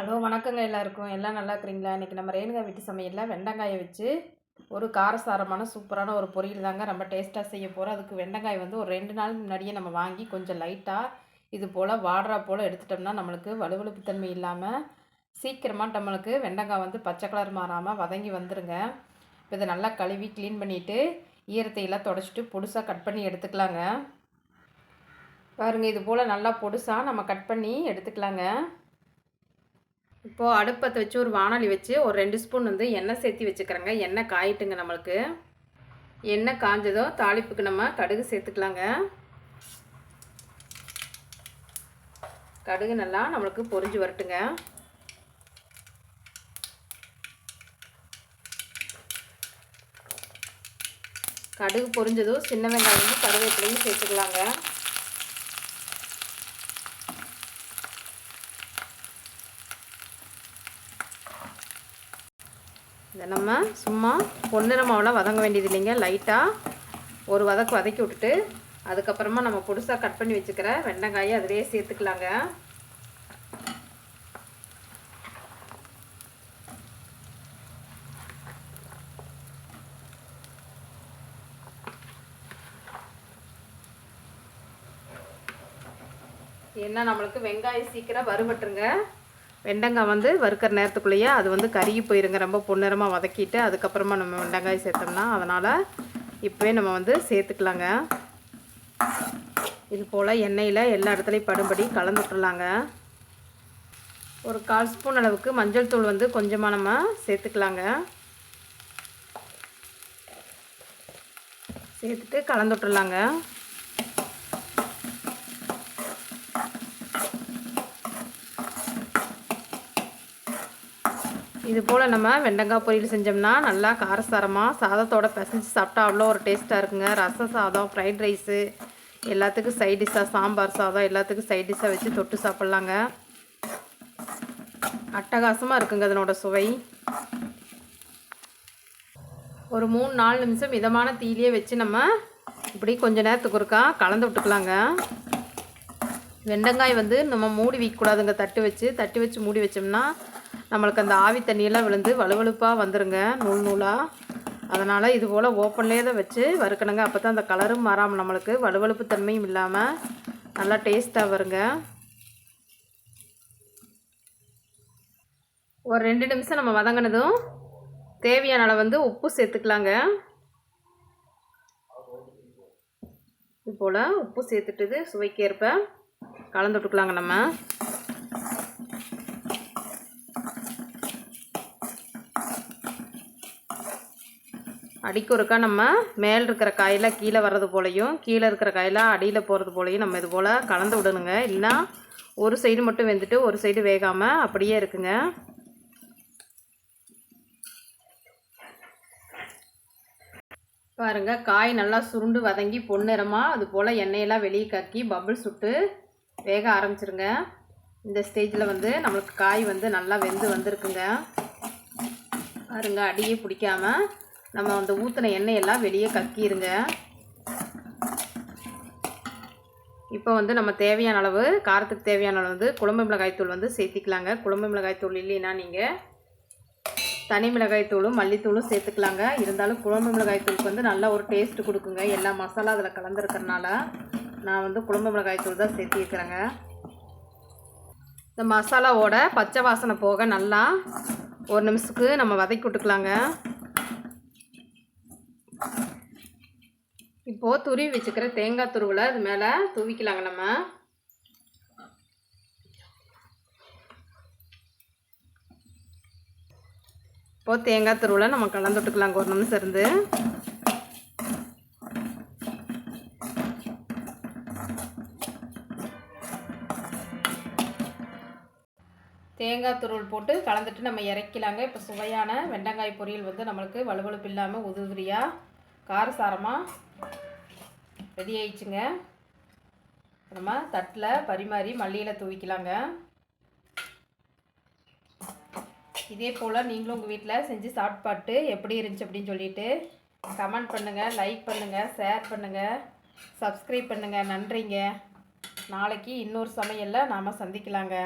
Hello வணக்கங்க எல்லாருக்கும். எல்லாம் நல்லா இருக்கிறீங்களா? இன்றைக்கி நம்ம ரேணுகா வீட்டு சமையலில் வெண்டங்காயை வச்சு ஒரு காரசாரமான சூப்பரான ஒரு பொரியல் தாங்க ரொம்ப டேஸ்ட்டாக செய்ய போகிறோம் அதுக்கு வெண்டைக்காய் வந்து ஒரு ரெண்டு நாள் முன்னாடியே நம்ம வாங்கி கொஞ்சம் லைட்டாக இது போல் வாடுறா போல் எடுத்துட்டோம்னா நம்மளுக்கு வலுவழுப்பு தன்மை இல்லாமல் சீக்கிரமாக நம்மளுக்கு வெண்டங்காய் வந்து பச்சை கலர் மாறாமல் வதங்கி வந்துடுங்க இப்போ இதை நல்லா கழுவி க்ளீன் பண்ணிவிட்டு ஈரத்தையெல்லாம் தொடச்சிட்டு பொடுசாக கட் பண்ணி எடுத்துக்கலாங்க. பாருங்கள் இது போல் நல்லா பொடுசாக நம்ம கட் பண்ணி எடுத்துக்கலாங்க. இப்போது அடுப்பத்தை வச்சு ஒரு வானொலி வச்சு ஒரு ரெண்டு ஸ்பூன் வந்து எண்ணெய் சேர்த்தி வச்சுக்கிறேங்க. எண்ணெய் காயிட்டுங்க நம்மளுக்கு. எண்ணெய் காஞ்சதோ தாளிப்புக்கு நம்ம கடுகு சேர்த்துக்கலாங்க. கடுகு நல்லா நம்மளுக்கு பொரிஞ்சு வரட்டுங்க. கடுகு பொரிஞ்சதும் சின்ன வெங்காயமும் கருவேப்பிலையும் சேர்த்துக்கலாங்க. இதை நம்ம சும்மா பொன்னிறமாவெலாம் வதங்க வேண்டியது இல்லைங்க. லைட்டாக ஒரு வதக்கு வதக்கி விட்டுட்டு அதுக்கப்புறமா நம்ம புதுசாக கட் பண்ணி வச்சுக்கிற வெண்டைக்காயை அதிலே சேர்த்துக்கலாங்க. ஏன்னா நம்மளுக்கு வெங்காயம் சீக்கிரம் வறுபட்டுருங்க. வெண்டங்காய் வந்து வறுக்கிற நேரத்துக்குள்ளேயே அது வந்து கருகி போயிருங்க. ரொம்ப பொன்னிறமாக வதக்கிட்டு அதுக்கப்புறமா நம்ம வெண்டங்காய் சேர்த்தோம்னா அதனால் இப்போவே நம்ம வந்து சேர்த்துக்கலாங்க. இது போல் எண்ணெயில் எல்லா இடத்துலையும் படும்படி கலந்து விட்டுலாங்க ஒரு கால் ஸ்பூன் அளவுக்கு மஞ்சள் தூள் வந்து கொஞ்சமாக நம்ம சேர்த்துக்கலாங்க. சேர்த்துட்டு கலந்து விட்டுலாங்க இது போல் நம்ம வெண்டங்காய் பொரியல் செஞ்சோம்னா நல்லா காரசாரமாக சாதத்தோட பிசைஞ்சு சாப்பிட்டா அவ்வளோ ஒரு டேஸ்ட்டாக இருக்குங்க. ரசம் சாதம் ஃப்ரைட் ரைஸு எல்லாத்துக்கும் சைட் டிஷ்ஷாக சாம்பார் சாதம் எல்லாத்துக்கும் சைட் டிஷ்ஷாக வச்சு தொட்டு சாப்பிட்லாங்க. அட்டகாசமாக இருக்குங்க அதனோட சுவை. ஒரு மூணு நாலு நிமிஷம் மிதமான தீலியே வச்சு நம்ம இப்படி கொஞ்ச நேரத்துக்கு ஒருக்கா கலந்து விட்டுக்கலாங்க. வெண்டங்காய் வந்து நம்ம மூடி வைக்கக்கூடாதுங்க தட்டு வச்சு. தட்டு வச்சு மூடி வச்சோம்னா நம்மளுக்கு அந்த ஆவி தண்ணியெல்லாம் விழுந்து வலுவழுப்பாக வந்துடுங்க நூல் நூலாக அதனால் இது போல் ஓப்பன்லேயே தான் வச்சு வறுக்கணுங்க. அப்போ தான் அந்த கலரும் மாறாமல் நம்மளுக்கு வலுவழுப்பு தன்மையும் இல்லாமல் நல்லா டேஸ்ட்டாக வருங்க. ஒரு ரெண்டு நிமிஷம் நம்ம வதங்கினதும் தேவையான அளவு வந்து உப்பு சேர்த்துக்கலாங்க. இது போல் உப்பு சேர்த்துட்டுது சுவைக்கேற்ப கலந்து விட்டுக்கலாங்க நம்ம. அடிக்கு ஒருக்கா நம்ம மேல் இருக்கிற காயெல்லாம் கீழே வர்றது போலையும் கீழே இருக்கிற காயெல்லாம் அடியில் போகிறது போலையும் நம்ம இது போல் கலந்து விடணுங்க. இல்லைன்னா ஒரு சைடு மட்டும் வெந்துட்டு ஒரு சைடு வேகாமல் அப்படியே இருக்குங்க. பாருங்கள் காய் நல்லா சுருண்டு வதங்கி பொன்னிறமாக அது போல் எண்ணெயெல்லாம் வெளியே கக்கி பபுள் சுட்டு வேக ஆரம்பிச்சிருங்க. இந்த ஸ்டேஜில் வந்து நம்மளுக்கு காய் வந்து நல்லா வெந்து வந்திருக்குங்க. பாருங்க அடியே பிடிக்காமல் நம்ம அந்த ஊற்றின எண்ணெயெல்லாம் வெளியே கக்கிடுங்க இப்போ வந்து நம்ம தேவையான அளவு காரத்துக்கு தேவையான அளவு வந்து குழம்பு மிளகாய்த்தூள் வந்து சேர்த்திக்கலாங்க. குழம்பு மிளகாய்த்தூள் இல்லைன்னா நீங்கள் தனி மிளகாய்த்தூளும் மல்லித்தூளும் சேர்த்துக்கலாங்க. இருந்தாலும் குழம்பு மிளகாய்த்தூளுக்கு வந்து நல்லா ஒரு டேஸ்ட்டு கொடுக்குங்க. எல்லா மசாலா அதில் கலந்துருக்கிறனால நான் வந்து குழம்பு மிளகாய்த்தூள் தான் சேர்த்திருக்கிறேங்க. இந்த மசாலாவோட பச்சை வாசனை போக நல்லா ஒரு நிமிஷத்துக்கு நம்ம வதக்கி விட்டுக்கலாங்க. இப்போது துருவி வச்சுக்கிற தேங்காய் துருவில் அது மேலே தூவிக்கலாங்க நம்ம. இப்போது தேங்காய் துருவில் நம்ம கலந்துட்டுக்கலாங்க ஒரு நிமிஷம் இருந்து. தேங்காய் துருவல் போட்டு கலந்துட்டு நம்ம இறக்கலாங்க. இப்போ சுவையான வெண்டங்காய் பொரியல் வந்து நம்மளுக்கு வலுவலுப்பு இல்லாமல் உதுதிரியாக காரசாரமாக ரெடி ஆயிடுச்சுங்க நம்ம தட்டில் பரிமாறி மல்லியில் தூவிக்கலாங்க. இதே போல் நீங்களும் உங்கள் வீட்டில் செஞ்சு சாப்பிட்டு எப்படி இருந்துச்சு அப்படின்னு சொல்லிட்டு கமெண்ட் பண்ணுங்கள் லைக் பண்ணுங்கள் ஷேர் பண்ணுங்கள் சப்ஸ்கிரைப் பண்ணுங்கள் நன்றிங்க. நாளைக்கு இன்னொரு சமையலில் நாம் சந்திக்கலாங்க.